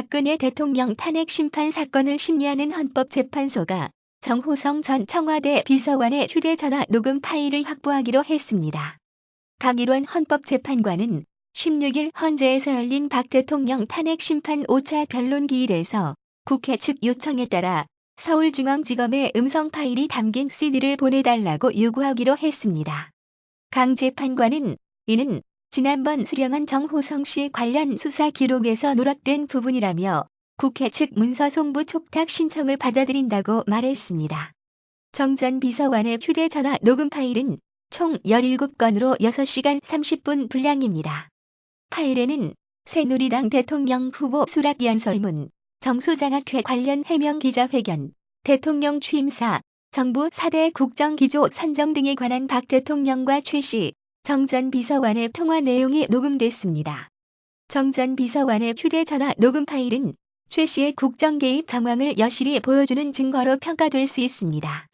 박근혜 대통령 탄핵 심판 사건을 심리하는 헌법재판소가 정호성 전 청와대 비서관의 휴대전화 녹음 파일을 확보하기로 했습니다. 강일원 헌법재판관은 16일 헌재에서 열린 박 대통령 탄핵 심판 5차 변론 기일에서 국회 측 요청에 따라 서울중앙지검에 음성 파일이 담긴 CD를 보내달라고 요구하기로 했습니다. 강 재판관은 이는 지난번 수령한 정호성 씨 관련 수사 기록에서 누락된 부분이라며 국회 측 문서 송부 촉탁 신청을 받아들인다고 말했습니다. 정 전 비서관의 휴대전화 녹음 파일은 총 17건으로 6시간 30분 분량입니다. 파일에는 새누리당 대통령 후보 수락 연설문, 정수장학회 관련 해명 기자회견, 대통령 취임사, 정부 4대 국정기조 선정 등에 관한 박 대통령과 최 씨, 정 전 비서관의 통화 내용이 녹음됐습니다. 정 전 비서관의 휴대전화 녹음 파일은 최 씨의 국정 개입 정황을 여실히 보여주는 증거로 평가될 수 있습니다.